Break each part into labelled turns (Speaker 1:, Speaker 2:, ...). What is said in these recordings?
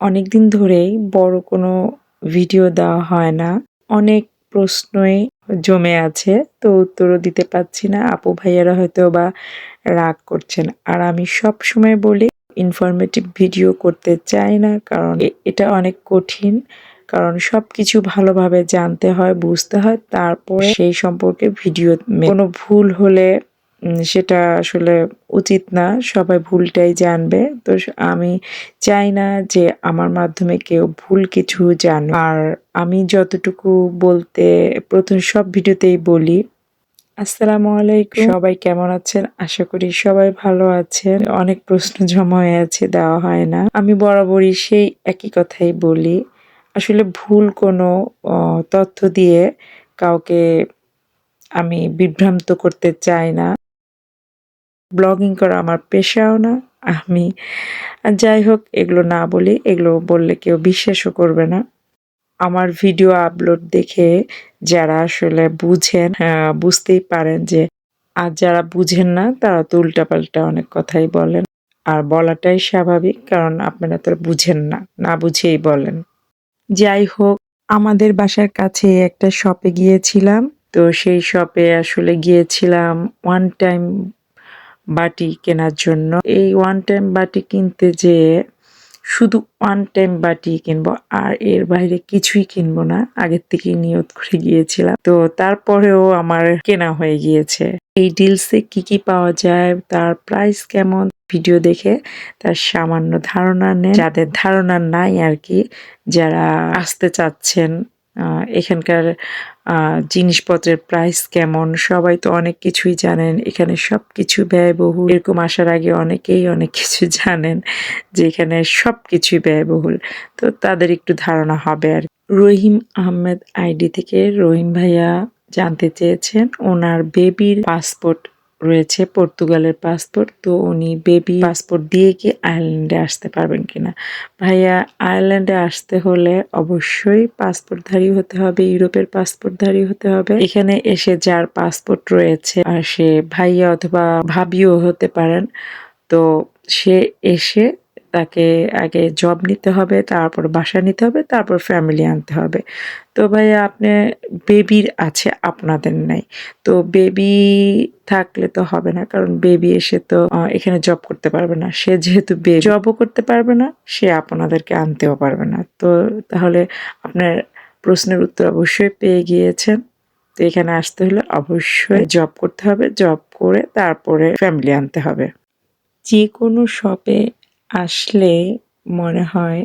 Speaker 1: অনেকদিন ধরেই বড় কোনো ভিডিও দেওয়া হয় না। অনেক প্রশ্নই জমে আছে, তো উত্তরও দিতে পারছি না। আপু ভাইয়ারা হয়তো বা রাগ করছেন। আর আমি সব সময় বলি ইনফরমেটিভ ভিডিও করতে চাই না, কারণ এটা অনেক কঠিন। কারণ সব কিছু ভালোভাবে জানতে হয়, বুঝতে হয়, তারপরে সেই সম্পর্কে ভিডিও কোনো ভুল হলে সেটা আসলে উচিত না, সবাই ভুলটাই জানবে। তো আমি চাই না যে আমার মাধ্যমে কেউ ভুল কিছু জানে আর আমি যতটুকু বলতে, প্রথম সব ভিডিওতেই বলি, আসসালামু আলাইকুম। সবাই কেমন আছেন? আশা করি সবাই ভালো আছেন। অনেক প্রশ্ন জমা হয়ে আছে, দেওয়া হয় না। আমি বরাবরই সেই একই কথাই বলি। আসলে ভুল কোনো তথ্য দিয়ে কাউকে আমি বিভ্রান্ত করতে চাই না। ব্লগিং করা আমার পেশাও না আমি যাই হোক এগুলো না বলি এগুলো বললে কেউ বিশ্বাসও করবে না। আমার ভিডিও আপলোড দেখে যারা আসলে বুঝেন আহ, বুঝতেই পারেন যে আর যারা বুঝেন না তারা তো উল্টাপাল্টা অনেক কথাই বলেন। আর বলাটাই স্বাভাবিক কারণ আপনারা তো বুঝেন না না বুঝেই বলেন। যাই হোক আমাদের বাসার কাছে একটা শপে গিয়েছিলাম তো সেই শপে আসলে গিয়েছিলাম ওয়ান টাইম বাটি কেনার জন্য। এই ওয়ান টাইম বাটি কিনতে যেয়ে শুধু ওয়ান টাইম বাটি কিনবো আর এর বাইরে কিছুই কিনবো না। আগের থেকেই নিয়ত করে গিয়েছিলাম। তো তারপরেও আমার কেনা হয়ে গিয়েছে। এই ডিলসে কি কি পাওয়া যায়, তার প্রাইস কেমন ভিডিও দেখে তার সামান্য ধারণা নেন। যাদের ধারণা নাই আর কি, যারা আসতে চাচ্ছেন এখানকার জিনিসপত্রের প্রাইস কেমন? সবাই তো অনেক কিছুই জানেন। এখানে সব কিছু ব্যয়বহুল। এরকম আসার আগে অনেকেই অনেক কিছু জানেন যে এখানে সব কিছুই ব্যয়বহুল। তো তাদের একটু ধারণা হবে আর। রহিম আহমেদ আইডি থেকে রহিম ভাইয়া জানতে চেয়েছেন, ওনার বেবির পাসপোর্ট রয়েছে পর্তুগালের পাসপোর্ট, তো উনি বেবি পাসপোর্ট দিয়ে কি আয়ারল্যান্ডে আসতে পারবেন কিনা? ভাইয়া, আয়ারল্যান্ডে আসতে হলে অবশ্যই পাসপোর্টধারী হতে হবে, ইউরোপের পাসপোর্টধারী হতে হবে। এখানে এসে যার পাসপোর্ট রয়েছে, আর সে ভাইয়া অথবা ভাবিও হতে পারেন। তো সে এসে তাকে আগে জব নিতে হবে, তারপর বাসা নিতে হবে, তারপর ফ্যামিলি আনতে হবে। তো ভাইয়া, আপনি বেবির আছে আপনাদের নাই। তো বেবি থাকলে তো হবে না, কারণ বেবি এসে তো এখানে জব করতে পারবে না। সে যেহেতু বেবি জবও করতে পারবে না, সে আপনাদেরকে আনতেও পারবে না। তো তাহলে আপনার প্রশ্নের উত্তর অবশ্যই পেয়ে গিয়েছেন। তো এখানে আসতে হলে অবশ্যই জব করতে হবে জব করে তারপরে ফ্যামিলি আনতে হবে। যে কোনো শপে আসলে মনে হয়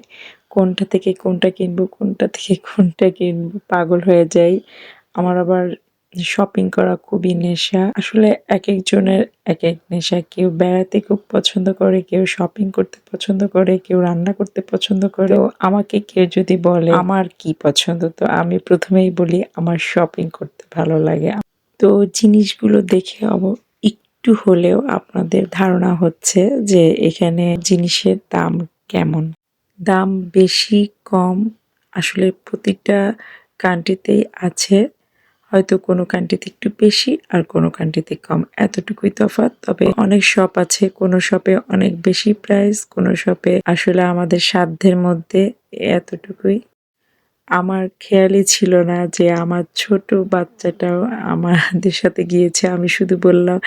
Speaker 1: কোনটা থেকে কোনটা কিনবো, কোনটা থেকে কোনটা কিনবো, পাগল হয়ে যাই। আমার আবার শপিং করা খুবই নেশা। আসলে এক একজনের এক এক নেশা। কেউ বেড়াতে খুব পছন্দ করে, কেউ শপিং করতে পছন্দ করে, কেউ রান্না করতে পছন্দ করে। আমাকে কেউ যদি বলে, আমার কি পছন্দ? তো আমি প্রথমেই বলি, আমার শপিং করতে ভালো লাগে। তো জিনিসগুলো দেখে অব একটু হলেও আপনাদের ধারণা হচ্ছে যে এখানে জিনিসের দাম কেমন। দাম বেশি, কম আসলে প্রতিটা কান্ট্রিতেই আছে। হয়তো কোনো কান্ট্রিতে একটু বেশি আর কোনো কান্ট্রিতে কম। এতটুকুই তফাৎ। তবে অনেক শপ আছে। কোনো শপে অনেক বেশি প্রাইস কোনো শপে আসলে আমাদের সাধ্যের মধ্যে এতটুকুই। আমার খেয়ালই ছিল না যে আমার ছোট বাচ্চাটাও আমাদের সাথে গিয়েছে। আমি শুধু বললাম,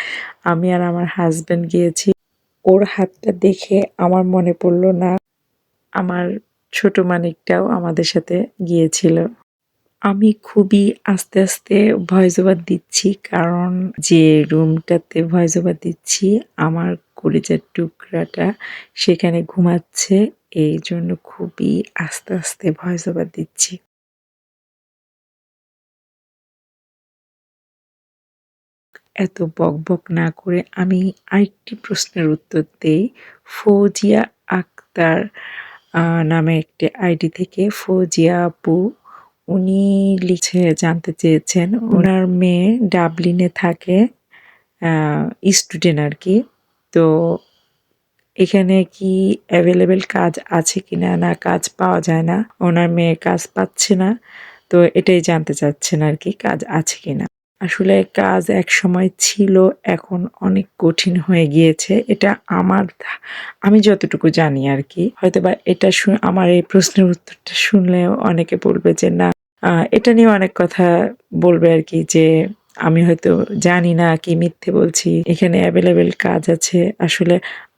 Speaker 1: আমি আর আমার হাজব্যান্ড গিয়েছি। ওর হাতটা দেখে আমার মনে পড়ল, না, আমার ছোট মানিকটাও আমাদের সাথে গিয়েছিল। আমি খুবই আস্তে আস্তে ভয়েস ওভার দিচ্ছি, কারণ যে রুমটাতে ভয়েস ওভার দিচ্ছি, আমার কলিজার টুকরাটা সেখানে ঘুমাচ্ছে। এই জন্য খুবই আস্তে আস্তে ভয়েস ওভার দিচ্ছি। এত বকবক না করে আমি আরেকটি প্রশ্নের উত্তর দেই। ফৌজিয়া আক্তার নামে একটি আইডি থেকে ফৌজিয়া আপু, উনি লিখে জানতে চেয়েছেন। ওনার মেয়ে ডাবলিনে থাকে স্টুডেন্ট আর কি। তো এখানে কি অ্যাভেলেবেল কাজ আছে কিনা? না, কাজ পাওয়া যায় না। ওনার মেয়ে কাজ পাচ্ছে না। তো এটাই জানতে চাচ্ছেন আর কি, কাজ আছে কিনা? আসলে কাজ এক সময় ছিল, এখন অনেক কঠিন হয়ে গিয়েছে। এটা আমার আমি যতটুকু জানি আর কি। হয়তো বা এটা আমার এই প্রশ্নের উত্তরটা শুনলেও অনেকে বলবে যে, না এটা নিয়ে অনেক কথা বলবে আর কি যে, আমি হয়তো জানি না কি মিথ্যে বলছি। এখানে অ্যাভেলেবেল কাজ আছে। আসলে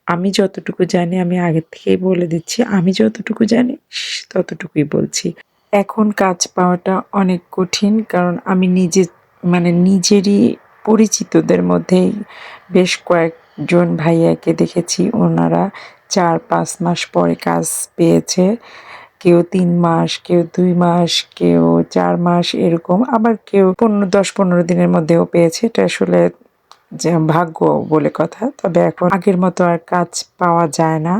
Speaker 1: আমি যতটুকু জানি, আমি আগের থেকেই বলে দিচ্ছি, আমি যতটুকু জানি ততটুকুই বলছি। এখন কাজ পাওয়াটা অনেক কঠিন, কারণ আমি নিজে মানে নিজেরই পরিচিতদের মধ্যেই বেশ কয়েকজন ভাইয়াকে দেখেছি। ওনারা চার, পাঁচ মাস পরে কাজ পেয়েছে। কেউ তিন মাস, কেউ দুই মাস, কেউ চার মাস, এরকম। আবার কেউ পনেরো, দশ, পনেরো দিনের মধ্যেও পেয়েছে। এটা আসলে যে ভাগ্য বলে কথা। তবে এখন আগের মতো আর কাজ পাওয়া যায় না।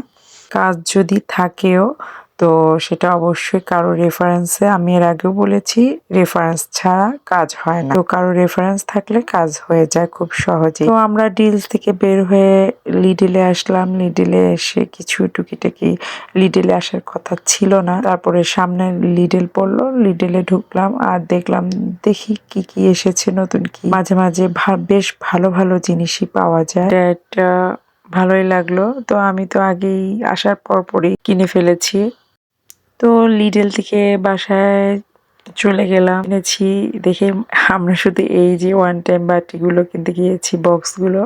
Speaker 1: কাজ যদি থাকেও তো সেটা অবশ্যই কারও রেফারেন্সে আমি এর আগেও বলেছি রেফারেন্স ছাড়া কাজ হয় না। তো কারও রেফারেন্স থাকলে কাজ হয়ে যায় খুব সহজে তো আমরা ডিলস থেকে বের হয়ে লিডেলে আসলাম। লিডেলে এসে কিছু টুকিটাকি লিডেলে আসার কথা ছিল না। তারপরে সামনে লিডেল পড়ল লিডেলে ঢুকলাম আর দেখলাম, দেখি কি কি এসেছে নতুন কি। মাঝে মাঝে বেশ ভালো ভালো জিনিসই পাওয়া যায়। একটা ভালোই লাগল। তো আমি তো আগেই আসার পর পরই কিনে ফেলেছি। তো লিডেল থেকে বাসায় চলে গেলাম। কিনেছি দেখে আমরা শুধু এই যে ওয়ান টাইম বাটিগুলো কিনতে গিয়েছি বক্সগুলো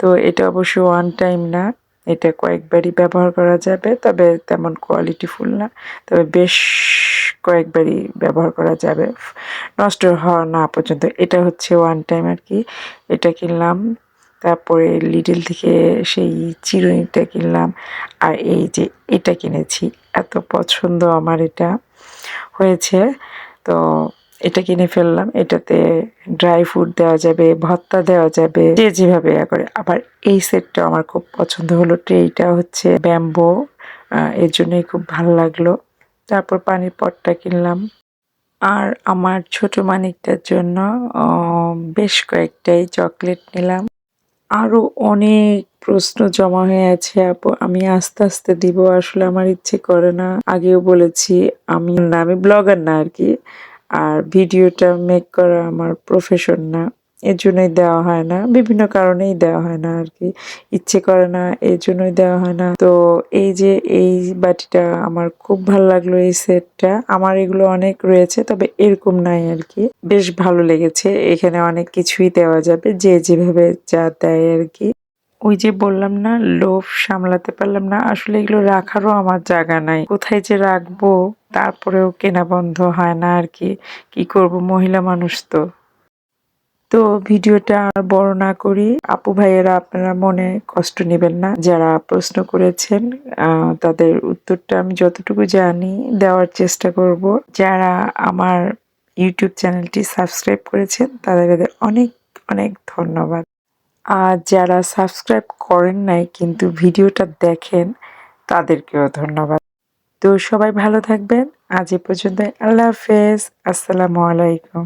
Speaker 1: তো এটা অবশ্য ওয়ান টাইম না, এটা কয়েকবারই ব্যবহার করা যাবে, তবে তেমন কোয়ালিটিফুল না। তবে বেশ কয়েকবারই ব্যবহার করা যাবে। নষ্ট হওয়া না পর্যন্ত। এটা হচ্ছে ওয়ান টাইম আর কি। এটা কিনলাম, তারপরে লিডল থেকে সেই চিরুনিটা কিনলাম। আর এই যে এটা কিনেছি। এত পছন্দ আমার এটা হয়েছে। তো এটা কিনে ফেললাম। এটাতে ড্রাই ফ্রুট দেওয়া যাবে, ভর্তা দেওয়া যাবে, যে যেভাবে করে। আবার এই সেটটা আমার খুব পছন্দ হলো। ট্রেটা হচ্ছে ব্যাম্বো। এর জন্যই খুব ভালো লাগল। তারপর পানির পটটা কিনলাম। আর আমার ছোট মানিকটার জন্য বেশ কয়েকটাই চকলেট নিলাম। আরও অনেক প্রশ্ন জমা হয়ে আছে, আপু। আমি আস্তে আস্তে দিব, আসলে আমার ইচ্ছে করে না। আগেও বলেছি, আমি না আমি ব্লগার না আর কি, আর ভিডিওটা মেক করা আমার প্রফেশন না। এর জন্যই দেওয়া হয় না। বিভিন্ন কারণেই দেওয়া হয় না আর কি ইচ্ছে করে না এর জন্যই দেওয়া হয় না। তো এই যে এই বাটিটা আমার খুব ভালো লাগল এই সেটটা। আমার এগুলো অনেক রয়েছে, তবে এরকম নাই আর কি বেশ ভালো লেগেছে। এখানে অনেক কিছুই দেওয়া যাবে, যে যেভাবে যা দেয় আর কি ওই যে বললাম না, লোভ সামলাতে পারলাম না। আসলে এগুলো রাখারও আমার জায়গা নাই। কোথায় যে রাখব, তারপরেও কেনা বন্ধ হয় না আর কি কি করব? মহিলা মানুষ তো। তো ভিডিওটা আর বড় না করি। আপু ভাইয়েরা আপনারা মনে কষ্ট নেবেন না। যারা প্রশ্ন করেছেন তাদের উত্তরটা আমি যতটুকু জানি দেওয়ার চেষ্টা করব। যারা আমার ইউটিউব চ্যানেলটি সাবস্ক্রাইব করেছেন, তাদের অনেক অনেক ধন্যবাদ। আর যারা সাবস্ক্রাইব করেন নাই কিন্তু ভিডিওটা দেখেন, তাদেরকেও ধন্যবাদ। তো সবাই ভালো থাকবেন। আজ এ পর্যন্ত আল্লাহ হাফেজ। আসসালামু আলাইকুম।